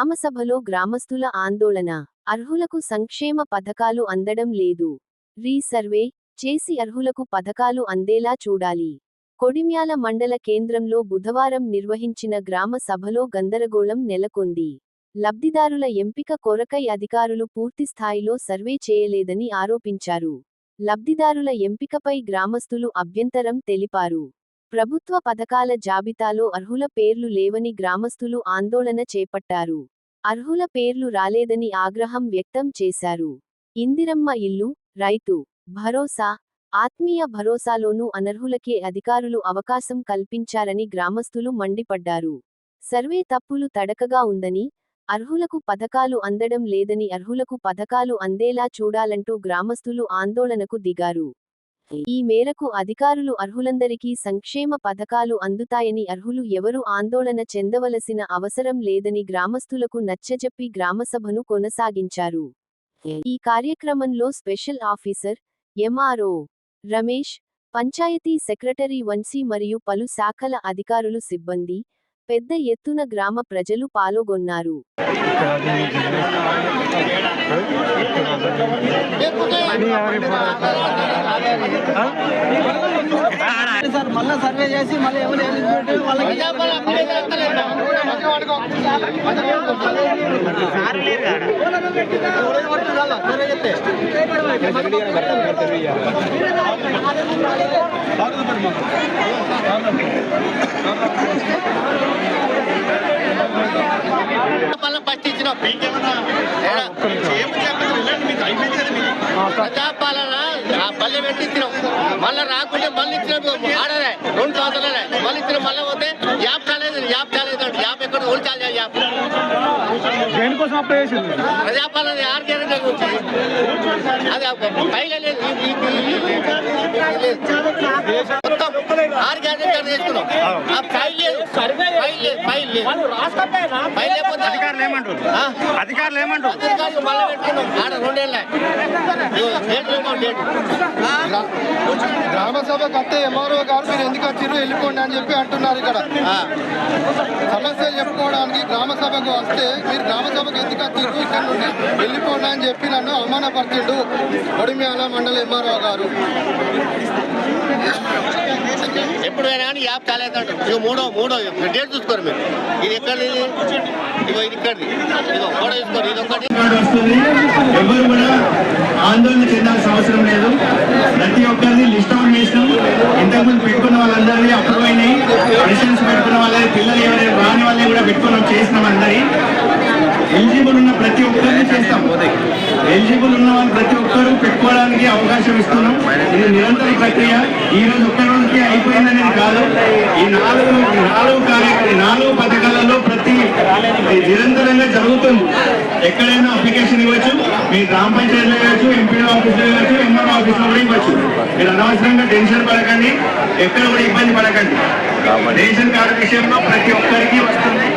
గ్రామసభలో గ్రామస్తుల ఆందోళన. అర్హులకు సంక్షేమ పథకాలు అందడం లేదు. రీసర్వే చేసి అర్హులకు పథకాలు అందేలా చూడాలి. కొడిమ్యాల మండల కేంద్రంలో బుధవారం నిర్వహించిన గ్రామ సభలో గందరగోళం నెలకొంది. లబ్ధిదారుల ఎంపిక కొరకై అధికారులు పూర్తిస్థాయిలో సర్వే చేయలేదని ఆరోపించారు. లబ్ధిదారుల ఎంపికపై గ్రామస్తులు అభ్యంతరం తెలిపారు. ప్రభుత్వ పథకాల జాబితాలో అర్హుల పేర్లు లేవని గ్రామస్తులు ఆందోళన చేపట్టారు. అర్హుల పేర్లు రాలేదని ఆగ్రహం వ్యక్తం చేశారు. ఇందిరమ్మ ఇల్లు రైతు భరోసా ఆత్మీయ భరోసాలోనూ అనర్హులకే అధికారులు అవకాశం కల్పించారని గ్రామస్తులు మండిపడ్డారు. సర్వే తప్పులు తడకగా ఉందని అర్హులకు పథకాలు అందడం లేదని అర్హులకు పథకాలు అందేలా చూడాలంటూ గ్రామస్తులు ఆందోళనకు దిగారు. ఈ మేరకు అధికారులు అర్హులందరికీ సంక్షేమ పథకాలు అందుతాయని అర్హులు ఎవరు ఆందోళన చెందవలసిన అవసరం లేదని గ్రామస్తులకు నచ్చజెప్పి గ్రామసభను కొనసాగించారు. ఈ కార్యక్రమంలో special officer MRO Ramesh panchayat secretary Vamshi మరియు పలు శాఖల అధికారులు సిబ్బంది పెద్ద ఎత్తున గ్రామ ప్రజలు పాల్గొన్నారు. సార్ మళ్ళీ సర్వే చేసి మళ్ళీ ఎవరు ఎలిజిబిలిటీ వాళ్ళకి సర్వే చేస్తే పళ్ళం ఫస్ట్ ఇచ్చిన ప్రజాపాలన పల్లె పెట్టి ఇచ్చినాం మళ్ళీ రాకుంటే మళ్ళీ ఇచ్చిన ఆడలే రెండు సంవత్సరాలే మళ్ళీ ఇచ్చిన మళ్ళీ పోతే యాప్ కాలేదు యాప్ కాలేదు అంటే యాప్ ఎక్కడ ఓడి కాలేదు యాప్ దేనికోసం అప్లై చేసింది ప్రజాపాలన ఆరు గ్యారెంటీ గురించి అది పైగా లేదు మొత్తం ఆరు గ్యారెంటీ తీసుకున్నాం ఆ ఫైల్ లేదు ఫైల్ లేదు ఫైల్ లేదు ఫైల్ లేకపోతే అధికారులు ఏమంటారు? ఆ? అధికారులు ఏమంటారు? అధికారులు మళ్ళీ పెట్టుకున్నాం ఆడ రెండేళ్ళ. డేట్ లేకపోతే డేట్. గ్రామ సభ కట్టే ఎంఆర్ఓ గారు మీరు ఎందుకు వచ్చారు వెళ్ళిపోండి అని చెప్పి అంటున్నారు ఇక్కడ. ఆ. సమస్యలు చెప్పుకోవడానికి గ్రామ సభకు వస్తే మీరు గ్రామ సభకు ఎందుకు వచ్చారు ఇక్కడ నుండి వెళ్ళిపోండి అని చెప్పి నన్ను అవమానపరిచిండు. కొడిమ్యాల మండల ఎంఆర్ఓ గారు. ఇప్పుడు కానీ యాప్ కాలేదు ఇక మూడో మూడో డేట్ చూసుకోరు మీరు. ఇది ఎక్కడిది? ఇది? ఇగో ఇది ఇక్కడిది. ఇగో మూడో చూసుకోరు ఇది ఒకటి. వస్తుంది. ఎవరు కూడా ఆందోళన చెందాల్సిన అవసరం లేదు. ప్రతి ఒక్కరిని లిస్ట్ అవుట్ చేసినాం. ఇంతకుముందు పెట్టుకున్న వాళ్ళందరినీ అప్రూవ్ అయినాయి. లైసెన్స్ పెట్టుకున్న వాళ్ళని పిల్లలు ఎవరైనా రాని వాళ్ళని కూడా పెట్టుకున్నాం చేసినాం అందరి. ఎలిజిబుల్ ఉన్న ప్రతి ఒక్కరిని చేస్తాం. ఎలిజిబుల్ ఉన్న వాళ్ళు ప్రతి ఒక్కరు పెట్టుకోవడానికి అవకాశం ఇస్తున్నాం. ఇది నిరంతర ప్రక్రియ. ఈ రోజు ఒక్క రోజుకి అయిపోయిందనేది కాదు. ఈ నాలుగు నాలుగు కార్యక్రమ నాలుగు పథకాలలో ప్రతి నిరంతరంగా జరుగుతుంది. ఎక్కడైనా అప్లికేషన్ ఇవ్వచ్చు మీ గ్రామ పంచాయతీలో ఇవ్వచ్చు ఎంపీ ఆఫీస్లో ఇవ్వచ్చు ఎంఆర్ ఆఫీస్లో కూడా ఇవ్వచ్చు. మీరు అనవసరంగా టెన్షన్ పడకండి ఎక్కడ కూడా ఇబ్బంది పడకండి. రేషన్ కార్డు విషయంలో ప్రతి ఒక్కరికి వస్తుంది.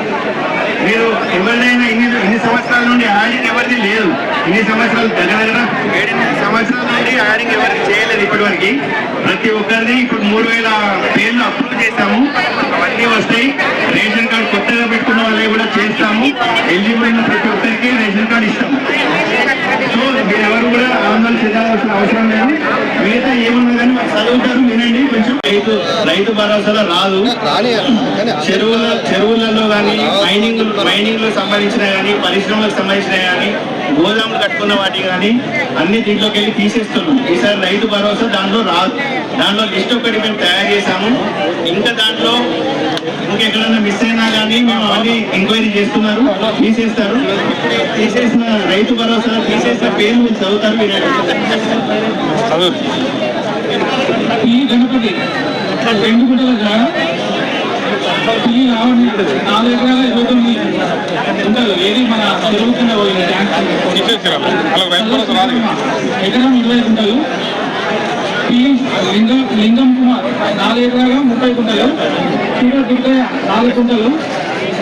మీరు ఎవరినైనా ఇన్ని ఇన్ని సంవత్సరాల నుండి యాడింగ్ ఎవరిది లేదు. ఇన్ని సంవత్సరాలు దగ్గర దగ్గర ఏడెనిమిది సంవత్సరాల నుండి యాడింగ్ ఎవరికి చేయలేదు ఇప్పటివరకు. ప్రతి ఒక్కరిది ఇప్పుడు మూడు వేల పేర్లు అప్రూవ్ చేస్తాము అవన్నీ వస్తాయి. రేషన్ కార్డు కొత్తగా పెట్టుకున్న వాళ్ళని కూడా చేస్తాము. ఎలిజిబుల్ ఉన్న ప్రతి ఒక్కరికి రేషన్ కార్డు ఇస్తాము సో మీరు ఎవరు కూడా ఆందోళన చెందాల్సిన అవసరం లేదు మిగతా ఏమన్నా కానీ చదువుతారు వినండి కొంచెం రైతు భరోసాలో రాదు. చెరువుల చెరువులలో కానీ మైనింగ్ మైనింగ్లో సంబంధించిన కానీ పరిశ్రమలకు సంబంధించిన కానీ గోదాములు కట్టుకున్న వాటి కానీ అన్ని దీంట్లోకి వెళ్ళి తీసేస్తున్నాం ఈసారి రైతు భరోసా దాంట్లో రాదు. దాంట్లో లిస్ట్ ఒకటి మేము తయారు చేశాము. ఇంకా దాంట్లో ఇంకెక్కడైనా మిస్ అయినా కానీ మేము అవన్నీ ఎంక్వైరీ చేస్తున్నారు. తీసేస్తారు. తీసేసిన రైతు భరోసా తీసేసిన పేర్లు మీరు చదువుతారు మీరు ఈ గణపతి. రెండు గుంటల ఈ నాలుగు ఎకరాల ఇరవై ఉండదు ఏది మన చెరువు కింద పోయింది ఎకరం ఇరవై గుంటలు ఈ లింగం లింగం కుమార్ నాలుగు ఎకరాల ముప్పై గుంటలు సూర్య దుర్గయ్య నాలుగు గుంటలు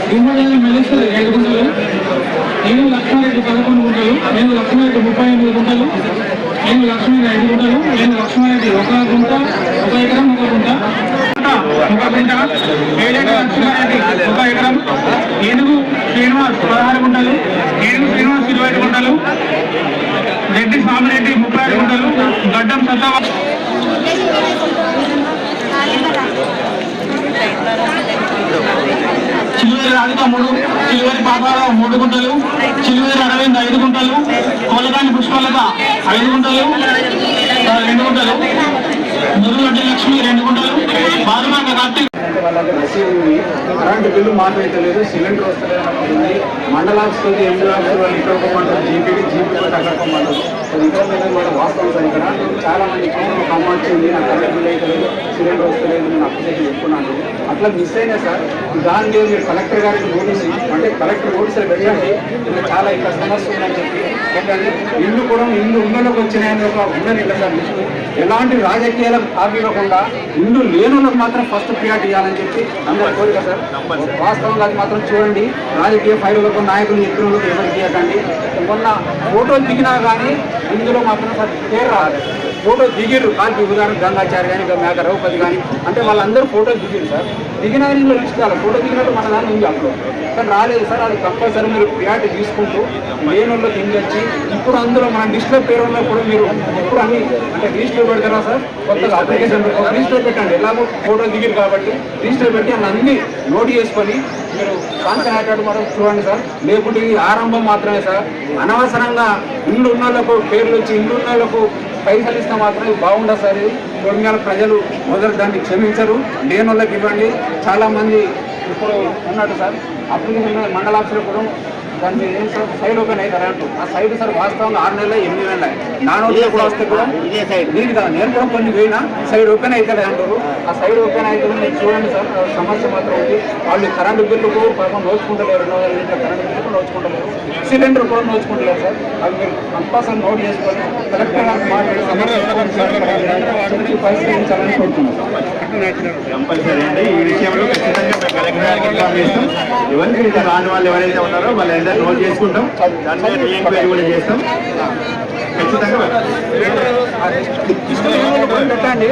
గుమ్మడాల మెలిస్తారు ఏడు గుంటలు నేను లక్ష్మారెడ్డి పదకొండు గుంటలు నేను లక్ష్మారెడ్డి ముప్పై ఎనిమిది గుంటలు నేను లక్ష్మీ రైతు గుంటలు నేను లక్ష్మీ ఒక గుంట ఒక ఎకరం ఒక గుంట. ఒక గుంట లక్ష్మీ ఒక ఎకరం. ఏనుగు శ్రీనివాస్ పదహారు గుంటలు ఏనుగు శ్రీనివాస్ ఇరవై ఐదు గుంటలు రెడ్డి సామిరెడ్డి ముప్పై ఐదు గుంటలు గడ్డం సత్తావా చిలువేరు రాధిక మూడు చిలువేరు పాపారావు మూడు గుంటలు చిలువేరు అరవింద్ ఐదు గుంటలు కోలకాని పుష్పలత ఐదు గుంటలు రెండు గుంటలు. మురుగడ్డి లక్ష్మి రెండు గుంటలు బాలుమాక కార్తీక్ అంటే వాళ్ళకి రసీదు ఉంది కరెంట్ బిల్లు మాట్లాడలేదు సిలిండర్ వస్తలేదు అనుకుంటుంది మండలాక్స్ తోటి ఆఫీస్కి లాక్స్ వాళ్ళు ఇక్కడ ఒక్కమంటారు జీపీకి జీపీ వాళ్ళకి అక్కడ ఒక్కమంటారు అది ఇక్కడ కూడా వాస్తవం సార్ ఇక్కడ. చాలా మంది చూడండి ఒక అమ్మ వచ్చింది నాకు కరెంట్ బిల్లు అయితే లేదు సిలిండర్ వస్తలేదు నేను అప్లికేషన్ చెప్పుకున్నాను అట్లా మిస్ అయినా సార్ దాని మీద మీరు కలెక్టర్ గారికి నోటీస్ అంటే కలెక్టర్ నోటీసులు పెట్టండి ఇంకా చాలా ఇక్కడ సమస్య ఉందని చెప్పి ఏంటంటే ఇల్లు కూడా ఇల్లు ఉన్నలోకి వచ్చినాయని ఒక ఉండని సార్. లిస్టు ఎలాంటి రాజకీయాలకు ఇవ్వకుండా ఇల్లు లేనులకు మాత్రం ఫస్ట్ ప్రియారిటీ ఇవ్వాలని చెప్పి అందరూ కోరిక సార్. వాస్తవంగా అది మాత్రం చూడండి. రాజకీయ ఫైలులకు నాయకులు ఎత్తున ఎవరికి ఇవ్వకండి మొన్న ఫోటోలు దిగినా కానీ ఇందులో మాత్రం సార్ పేరు రాలేదు. ఫోటో దిగిర్రు. కాల్కి ఉదాహరణ గంగాచారి కానీ ఇంకా మేక రఘుపతి కానీ అంటే వాళ్ళందరూ ఫోటో దిగిరు సార్. దిగిన ఇందులో లిస్ట్ ఫోటో దిగినట్టు మన దాన్ని ఉంది అప్పుడు. కానీ రాలేదు సార్. అది కంపల్సరీ మీరు ప్రియారిటీ తీసుకుంటూ లేని వాళ్ళకి ఇంకొచ్చి ఇప్పుడు అందులో మన లిస్ట్లో పేరు ఉన్నా కూడా మీరు ఇప్పుడు అన్ని అంటే రిజిస్టర్ పెడతారా సార్? కొత్తగా అప్లికేషన్ రిజిస్టర్ పెట్టండి. ఎలాగో ఫోటో దిగిరు కాబట్టి రిజిస్టర్ పెట్టి అన్ని నోట్ చేసుకొని మీరు కాన్సర్ అయ్యేటట్టు మనం చూడండి సార్. లేకుంటే ఇది ఆరంభం మాత్రమే సార్. అనవసరంగా ఇల్లు ఉన్న వాళ్ళకు పేర్లు వచ్చి ఇల్లు ఉన్న వాళ్ళకు పైసలు ఇస్తే మాత్రం బాగుండదు సార్ ఇది. కొన్నియాల ప్రజలు మొదలు దాన్ని క్షమించరు. లేని వాళ్ళకి ఇవ్వండి చాలామంది ఇప్పుడు ఉన్నాడు సార్. అప్పుడు మండలాఫీసులు కూడా దాని మీద ఏం సార్ సైడ్ ఓపెన్ అవుతారు అంటూ ఆ సైడ్ సార్ వాస్తవంగా ఆరు నెలలు ఎనిమిది నెలలు నాన్ ఓపెన్ కూడా వస్తే కూడా ఇదే సైడ్ దీనికి దా- నేను కూడా కొన్ని పోయినా సైడ్ ఓపెన్ అవుతుంది అంటారు ఆ. సైడ్ ఓపెన్ అవుతుంది మీరు చూడండి సార్ సమస్య మాత్రం ఉంది వాళ్ళు కరెంటు బిల్లుకు పాపం నోచుకుంటలేరు రెండు వందల లీటర్ల కరెంటు బిల్లుకు నోచుకుంటలేరు. సిలిండర్ కూడా నోచుకుంటలేరు సార్ అది మీరు కంపల్సరీ నోట్ చేసుకొని కలెక్టర్ గారికి మాట్లాడి పరిష్కరించాలని కోరుతున్నాను కంపల్సరీ అండి. ఈ విషయంలో ఖచ్చితంగా మేము కలెక్టర్ గారికి ఇన్ఫార్మ్ చేస్తాం ఎవరికైతే రాని వాళ్ళు ఎవరైతే ఉన్నారో వాళ్ళందరూ నోట్ చేసుకుంటాం. దాని మీద రీఎంక్వైరీ కూడా చేస్తాం. ఖచ్చితంగా పెట్టండి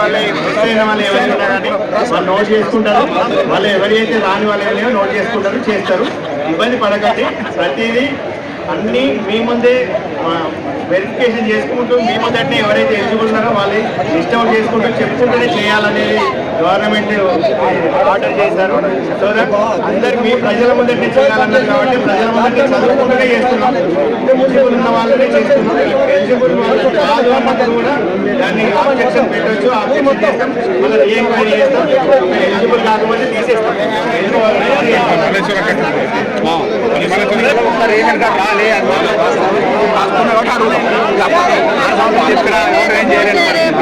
వాళ్ళు అయిన వాళ్ళు ఎవరైనా కానీ వాళ్ళు నోట్ చేసుకుంటారు. వాళ్ళు ఎవరైతే రాని వాళ్ళు ఎవరైనా నోట్ చేసుకుంటారు చేస్తారు. ఇబ్బంది పడకండి. ప్రతిదీ అన్నీ మీ ముందే వెరిఫికేషన్ చేసుకుంటూ మీ ముందటే ఎవరైతే ఎలిజిబుల్ ఉన్నారో వాళ్ళు అవుట్ చేసుకుంటూ చెప్పుకుంటూనే చేయాలనేది గవర్నమెంట్ ఆర్డర్ చేశారు. సో దట్ అందరు మీ ప్రజల ముందటే చేయాలన్నారు కాబట్టి ప్రజల ముందటే చదువుకుంటూనే చేస్తున్నాం. ఎలిజిబుల్ ఉన్న వాళ్ళనే చేస్తున్నాం. ఎలిజిబుల్ వాళ్ళు కాదు అన్నప్పుడు కూడా దాన్ని ఆబ్జెక్షన్ పెట్టొచ్చు ఆబ్జెక్షన్ చేస్తాం. మళ్ళీ రీఎంక్వైరీ చేస్తాం. ఎలిజిబుల్ కాకపోతే తీసేస్తాం. రాష్ట్రంలో ఒకటి అడుగుదాం కాకపోతే ఇక్కడ ఏం చేయలేదు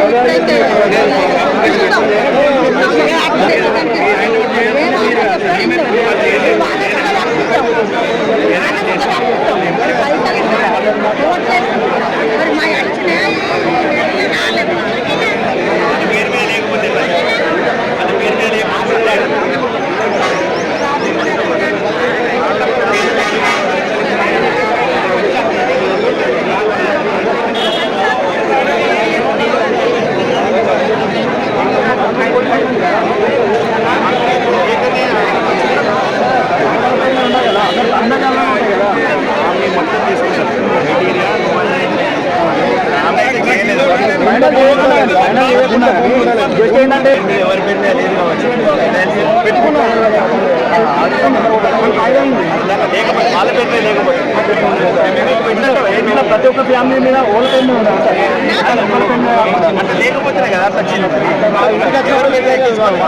ఓట్లేదు అంటే లేకపోతేనే కదా అట్లా వచ్చింది. ఎవరి పేరు మీద తీసుకోవాలి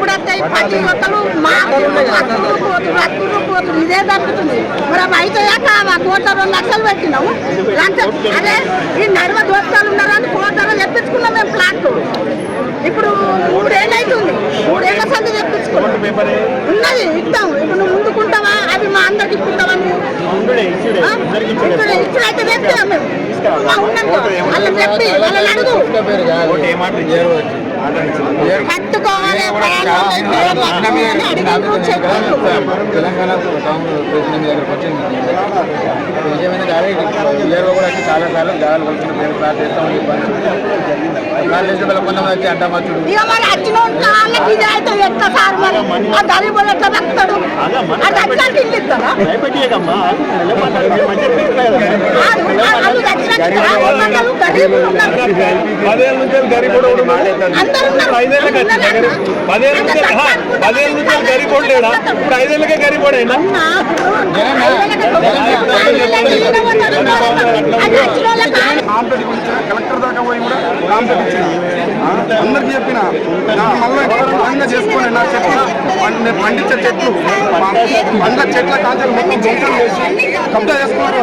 ప్రతి ఒక్క అడుగుతున్నా మాకు అక్కులు పోతులు అక్కులు పోతులు ఇదే దక్కుతుంది మరి అవి అయితే కావా కోట్ల రెండు లక్షలు పెట్టినాము లక్షలు అదే ఈ నడుమ దోస్తాలు ఉన్నారని కోట్లలో తెప్పించుకున్నాం మేము ప్లాట్ ఇప్పుడు మూడేళ్ళైతుంది మూడేళ్ళ సంది తెప్పించుకున్నాం ఉన్నది ఇద్దాం ఇప్పుడు నువ్వు ముందుకుంటావా అవి మా అందరికి ఇప్పుకుంటావని ఆ? ఇప్పుడు ఇప్పుడైతే చెప్తాం మేము మా ఉన్నాం వాళ్ళని చెప్పి వాళ్ళని అడుగు పట్టుకోవాలి తెలంగాణ ప్రెసిడెంట్ దగ్గరకు వచ్చింది ఏంటంటే అదే ఇయర్లో కూడా వచ్చి చాలా సార్లు జాగాలు కొలుచుకుని పేరు ప్రార్థిస్తామని చెప్పాను ప్రార్థించే వాళ్ళ కొంతమంది వచ్చి అంటమచ్చుడు ఇక మరి వచ్చిన వాళ్ళు గరీబులు ఉన్నారు పదేళ్ళ నుంచి. పదేళ్ళ నుంచి లేడా? ఇప్పుడు ఐదేళ్ళకే ఆంధ్రడి గురించి కలెక్టర్ దాకా పోయి కూడా రాంపేట ఇచ్చింది. అందరికి చెప్పిన మళ్ళీ బలంగా చేసుకోండి నా చెట్లు పండి- పండించే చెట్లు పండ్ల చెట్ల కాంచెలు మొత్తం చేసి కబ్జా చేసుకున్నారు